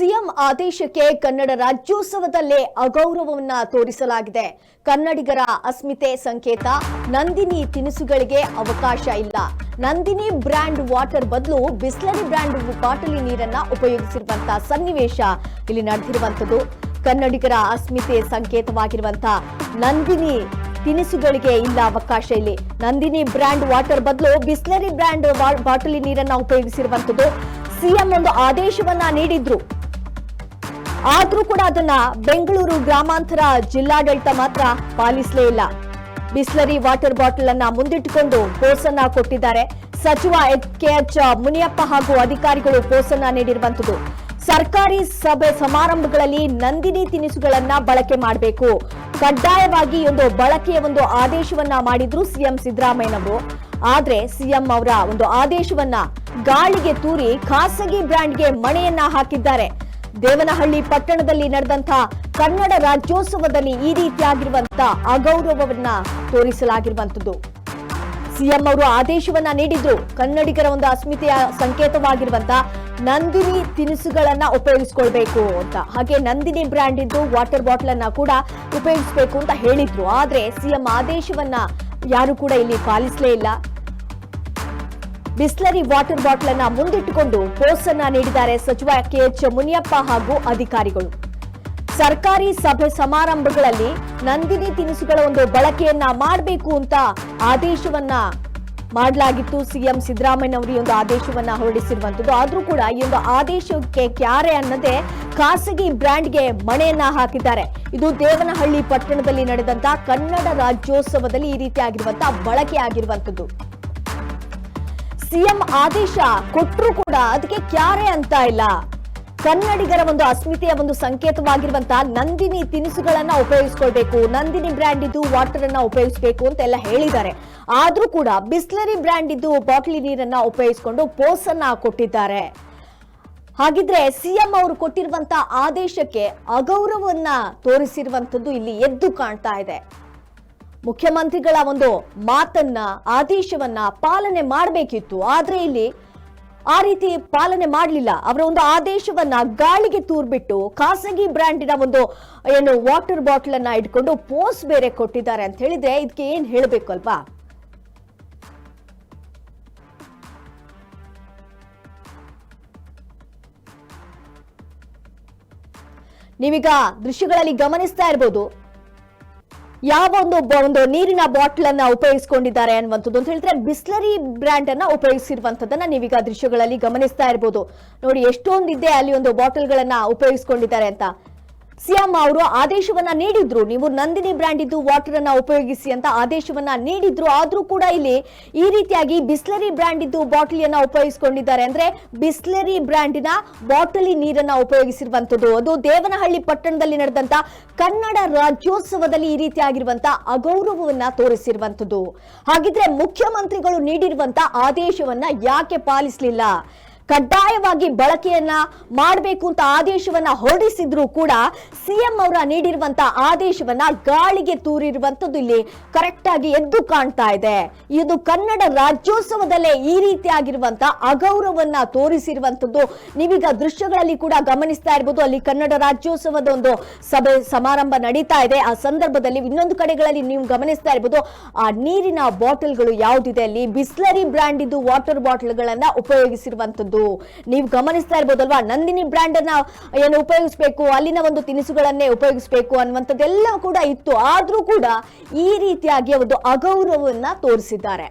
CM ಆದೇಶಕ್ಕೆ ಕನ್ನಡ ರಾಜ್ಯೋತ್ಸವದಲ್ಲೇ ಅಗೌರವವನ್ನ ತೋರಿಸಲಾಗಿದೆ. ಕನ್ನಡಿಗರ ಅಸ್ಮಿತೆ ಸಂಕೇತ, ನಂದಿನಿ ತಿನಿಸುಗಳಿಗೆ ಅವಕಾಶ ಇಲ್ಲ. ನಂದಿನಿ ಬ್ರ್ಯಾಂಡ್ ವಾಟರ್ ಬದಲು ಬಿಸ್ಲರಿ ಬ್ರ್ಯಾಂಡ್ ಬಾಟಲಿ ನೀರನ್ನ ಉಪಯೋಗಿಸಿರುವಂತಹ ಸನ್ನಿವೇಶ ಇಲ್ಲಿ ನಡೆದಿರುವಂತದ್ದು ಕನ್ನಡಿಗರ ಅಸ್ಮಿತೆ ಸಂಕೇತವಾಗಿರುವಂತಹ ನಂದಿನಿ ತಿನಿಸುಗಳಿಗೆ ಇಲ್ಲ ಅವಕಾಶ ಇಲ್ಲಿ. ನಂದಿನಿ ಬ್ರ್ಯಾಂಡ್ ವಾಟರ್ ಬದಲು ಬಿಸ್ಲರಿ ಬ್ರ್ಯಾಂಡ್ ಬಾಟಲಿ ನೀರನ್ನ ಉಪಯೋಗಿಸಿರುವಂತದ್ದು ಸಿಎಂ ಒಂದು ಆದೇಶವನ್ನ ನೀಡಿದ್ರು. ಆದ್ರೂ ಕೂಡ ಅದನ್ನ ಬೆಂಗಳೂರು ಗ್ರಾಮಾಂತರ ಜಿಲ್ಲಾಡಳಿತ ಮಾತ್ರ ಪಾಲಿಸಲೇ ಇಲ್ಲ. ಬಿಸ್ಲರಿ ವಾಟರ್ ಬಾಟಲ್ ಅನ್ನ ಮುಂದಿಟ್ಟುಕೊಂಡು ಪೋಸನ್ನ ಕೊಟ್ಟಿದ್ದಾರೆ. ಸಚಿವ ಕೆ ಎಚ್ ಮುನಿಯಪ್ಪ ಹಾಗೂ ಅಧಿಕಾರಿಗಳು ಪೋಸನ್ನ ನೀಡಿರುವಂತದ್ದು ಸರ್ಕಾರಿ ಸಭೆ ಸಮಾರಂಭಗಳಲ್ಲಿ ನಂದಿನಿ ತಿನಿಸುಗಳನ್ನ ಬಳಕೆ ಮಾಡಬೇಕು. ಕಡ್ಡಾಯವಾಗಿ ಒಂದು ಬಳಕೆಯ ಒಂದು ಆದೇಶವನ್ನ ಮಾಡಿದ್ರು ಸಿಎಂ ಸಿದ್ದರಾಮಯ್ಯನವರು. ಆದ್ರೆ ಸಿಎಂ ಅವರ ಒಂದು ಆದೇಶವನ್ನ ಗಾಳಿಗೆ ತೂರಿ ಖಾಸಗಿ ಬ್ರ್ಯಾಂಡ್ಗೆ ಮಣೆಯನ್ನ ಹಾಕಿದ್ದಾರೆ. ದೇವನಹಳ್ಳಿ ಪಟ್ಟಣದಲ್ಲಿ ನಡೆದಂತಹ ಕನ್ನಡ ರಾಜ್ಯೋತ್ಸವದಲ್ಲಿ ಈ ರೀತಿಯಾಗಿರುವಂತಹ ಅಗೌರವವನ್ನ ತೋರಿಸಲಾಗಿರುವಂತದ್ದು ಸಿಎಂ ಅವರು ಆದೇಶವನ್ನ ನೀಡಿದ್ರು. ಕನ್ನಡಿಗರ ಒಂದು ಅಸ್ಮಿತೆಯ ಸಂಕೇತವಾಗಿರುವಂತಹ ನಂದಿನಿ ತಿನಿಸುಗಳನ್ನ ಉಪಯೋಗಿಸ್ಕೊಳ್ಬೇಕು ಅಂತ. ಹಾಗೆ ನಂದಿನಿ ಬ್ರ್ಯಾಂಡ್ ಇದ್ದು ವಾಟರ್ ಬಾಟಲ್ ಅನ್ನ ಕೂಡ ಉಪಯೋಗಿಸಬೇಕು ಅಂತ ಹೇಳಿದ್ರು. ಆದ್ರೆ ಸಿಎಂ ಆದೇಶವನ್ನ ಯಾರು ಕೂಡ ಇಲ್ಲಿ ಪಾಲಿಸಲೇ ಇಲ್ಲ. ಬಿಸ್ಲರಿ ವಾಟರ್ ಬಾಟಲ್ ಅನ್ನ ಮುಂದಿಟ್ಟುಕೊಂಡು ಪೋಸ್ ಅನ್ನ ನೀಡಿದ್ದಾರೆ ಸಚಿವ ಕೆಎಚ್ ಮುನಿಯಪ್ಪ ಹಾಗೂ ಅಧಿಕಾರಿಗಳು. ಸರ್ಕಾರಿ ಸಭೆ ಸಮಾರಂಭಗಳಲ್ಲಿ ನಂದಿನಿ ತಿನಿಸುಗಳ ಒಂದು ಬಳಕೆಯನ್ನ ಮಾಡಬೇಕು ಅಂತ ಆದೇಶವನ್ನ ಮಾಡಲಾಗಿತ್ತು. ಸಿಎಂ ಸಿದ್ದರಾಮಯ್ಯ ಈ ಒಂದು ಆದೇಶವನ್ನ ಹೊರಡಿಸಿರುವಂತದ್ದು. ಆದ್ರೂ ಕೂಡ ಈ ಒಂದು ಆದೇಶಕ್ಕೆ ಕ್ಯಾರೆ ಅನ್ನದೆ ಖಾಸಗಿ ಬ್ರ್ಯಾಂಡ್ಗೆ ಮಣೆಯನ್ನ ಹಾಕಿದ್ದಾರೆ. ಇದು ದೇವನಹಳ್ಳಿ ಪಟ್ಟಣದಲ್ಲಿ ನಡೆದಂತ ಕನ್ನಡ ರಾಜ್ಯೋತ್ಸವದಲ್ಲಿ ಈ ರೀತಿಯಾಗಿರುವಂತಹ ಬಳಕೆ ಆಗಿರುವಂತದ್ದು ಸಿಎಂ ಆದೇಶ ಕೊಟ್ಟರು ಕೂಡ ಅದಕ್ಕೆ ಕ್ಯಾರೆ ಅಂತ ಇಲ್ಲ. ಕನ್ನಡಿಗರ ಒಂದು ಅಸ್ಮಿತೆಯ ಒಂದು ಸಂಕೇತವಾಗಿರುವಂತಹ ನಂದಿನಿ ತಿನಿಸುಗಳನ್ನ ಉಪಯೋಗಿಸ್ಕೊಳ್ಬೇಕು, ನಂದಿನಿ ಬ್ರ್ಯಾಂಡ್ ಇದ್ದು ವಾಟರ್ ಅನ್ನ ಉಪಯೋಗಿಸಬೇಕು ಅಂತ ಎಲ್ಲ ಹೇಳಿದ್ದಾರೆ. ಆದ್ರೂ ಕೂಡ ಬಿಸ್ಲರಿ ಬ್ರ್ಯಾಂಡ್ ಇದ್ದು ಬಾಟ್ಲಿ ನೀರನ್ನ ಉಪಯೋಗಿಸಿಕೊಂಡು ಪೋಸ್ ಅನ್ನ ಕೊಟ್ಟಿದ್ದಾರೆ. ಹಾಗಿದ್ರೆ ಸಿಎಂ ಅವರು ಕೊಟ್ಟಿರುವಂತಹ ಆದೇಶಕ್ಕೆ ಅಗೌರವವನ್ನ ತೋರಿಸಿರುವಂತದ್ದು ಇಲ್ಲಿ ಎದ್ದು ಕಾಣ್ತಾ ಇದೆ. ಮುಖ್ಯಮಂತ್ರಿಗಳ ಒಂದು ಮಾತನ್ನ, ಆದೇಶವನ್ನ ಪಾಲನೆ ಮಾಡಬೇಕಿತ್ತು. ಆದ್ರೆ ಇಲ್ಲಿ ಆ ರೀತಿ ಪಾಲನೆ ಮಾಡಲಿಲ್ಲ. ಅವರ ಒಂದು ಆದೇಶವನ್ನ ಗಾಳಿಗೆ ತೂರ್ಬಿಟ್ಟು ಖಾಸಗಿ ಬ್ರ್ಯಾಂಡಿನ ಒಂದು, ಏನು, ವಾಟರ್ ಬಾಟಲ್ ಅನ್ನ ಇಟ್ಕೊಂಡು ಪೋಸ್ ಬೇರೆ ಕೊಟ್ಟಿದ್ದಾರೆ ಅಂತ ಹೇಳಿದ್ರೆ ಇದಕ್ಕೆ ಏನ್ ಹೇಳಬೇಕು ಅಲ್ವಾ? ನೀವೀಗ ದೃಶ್ಯಗಳಲ್ಲಿ ಗಮನಿಸ್ತಾ ಇರ್ಬೋದು. ಯಾವ ಒಂದು ಒಂದು ನೀರಿನ ಬಾಟಲ್ ಅನ್ನ ಉಪಯೋಗಿಸಿಕೊಂಡಿದ್ದಾರೆ ಅನ್ನುವಂಥದ್ದು ಅಂತ ಹೇಳಿದ್ರೆ ಬಿಸ್ಲರಿ ಬ್ರ್ಯಾಂಡ್ ಅನ್ನ ಉಪಯೋಗಿಸಿರುವಂತದನ್ನ ನೀವೀಗ ದೃಶ್ಯಗಳಲ್ಲಿ ಗಮನಿಸ್ತಾ ಇರಬಹುದು ನೋಡಿ, ಎಷ್ಟೊಂದಿದೆ ಅಲ್ಲಿ ಒಂದು ಬಾಟಲ್ಗಳನ್ನ ಉಪಯೋಗಿಸಿಕೊಂಡಿದ್ದಾರೆ ಅಂತ. ಸಿಎಂ ಅವರು ಆದೇಶವನ್ನ ನೀಡಿದ್ರು. ನೀವು ನಂದಿನಿ ಬ್ರ್ಯಾಂಡ್ ಇದ್ದು ವಾಟರ್ ಅನ್ನ ಉಪಯೋಗಿಸಿ ಅಂತ ಆದೇಶವನ್ನ ನೀಡಿದ್ರು. ಆದ್ರೂ ಕೂಡ ಇಲ್ಲಿ ಈ ರೀತಿಯಾಗಿ ಬಿಸ್ಲರಿ ಬ್ರ್ಯಾಂಡ್ ಇದ್ದು ಬಾಟಲಿಯನ್ನ ಉಪಯೋಗಿಸಿಕೊಂಡಿದ್ದಾರೆ. ಅಂದ್ರೆ ಬಿಸ್ಲರಿ ಬ್ರ್ಯಾಂಡಿನ ಬಾಟಲಿ ನೀರನ್ನ ಉಪಯೋಗಿಸಿರುವಂತದ್ದು. ಅದು ದೇವನಹಳ್ಳಿ ಪಟ್ಟಣದಲ್ಲಿ ನಡೆದಂತ ಕನ್ನಡ ರಾಜ್ಯೋತ್ಸವದಲ್ಲಿ ಈ ರೀತಿಯಾಗಿರುವಂತ ಅಗೌರವವನ್ನ ತೋರಿಸಿರುವಂತದ್ದು. ಹಾಗಿದ್ರೆ ಮುಖ್ಯಮಂತ್ರಿಗಳು ನೀಡಿರುವಂತ ಆದೇಶವನ್ನ ಯಾಕೆ ಪಾಲಿಸಲಿಲ್ಲ? ಕಡ್ಡಾಯವಾಗಿ ಬಳಕೆಯನ್ನ ಮಾಡಬೇಕು ಅಂತ ಆದೇಶವನ್ನ ಹೊರಡಿಸಿದ್ರು ಕೂಡ ಸಿಎಂ ಅವರ ನೀಡಿರುವಂತ ಆದೇಶವನ್ನ ಗಾಳಿಗೆ ತೂರಿರುವಂತದ್ದು ಇಲ್ಲಿ ಕರೆಕ್ಟ್ ಆಗಿ ಎದ್ದು ಕಾಣ್ತಾ ಇದೆ. ಇದು ಕನ್ನಡ ರಾಜ್ಯೋತ್ಸವದಲ್ಲೇ ಈ ರೀತಿಯಾಗಿರುವಂತ ಅಗೌರವನ್ನ ತೋರಿಸಿರುವಂತದ್ದು ನೀವೀಗ ದೃಶ್ಯಗಳಲ್ಲಿ ಕೂಡ ಗಮನಿಸ್ತಾ ಇರ್ಬೋದು. ಅಲ್ಲಿ ಕನ್ನಡ ರಾಜ್ಯೋತ್ಸವದ ಒಂದು ಸಭೆ ಸಮಾರಂಭ ನಡೀತಾ ಇದೆ. ಆ ಸಂದರ್ಭದಲ್ಲಿ ಇನ್ನೊಂದು ಕಡೆಗಳಲ್ಲಿ ನೀವು ಗಮನಿಸ್ತಾ ಇರ್ಬೋದು, ಆ ನೀರಿನ ಬಾಟಲ್ಗಳು ಯಾವ್ದಿದೆ ಅಲ್ಲಿ? ಬಿಸ್ಲರಿ ಬ್ರ್ಯಾಂಡ್ ಇದು ವಾಟರ್ ಬಾಟಲ್ಗಳನ್ನ ಉಪಯೋಗಿಸಿರುವಂತದ್ದು. ನೀವು ಗಮನಿಸ್ತಾ ಇರ್ಬೋದಲ್ವಾ? ನಂದಿನಿ ಬ್ರ್ಯಾಂಡ್ ಅನ್ನ ಏನು ಉಪಯೋಗಿಸಬೇಕು, ಅಲ್ಲಿನ ಒಂದು ತಿನಿಸುಗಳನ್ನೇ ಉಪಯೋಗಿಸಬೇಕು ಅನ್ನುವಂಥದ್ದೆಲ್ಲ ಕೂಡ ಇತ್ತು. ಆದ್ರೂ ಕೂಡ ಈ ರೀತಿಯಾಗಿ ಒಂದು ಅಗೌರವವನ್ನ ತೋರಿಸಿದ್ದಾರೆ.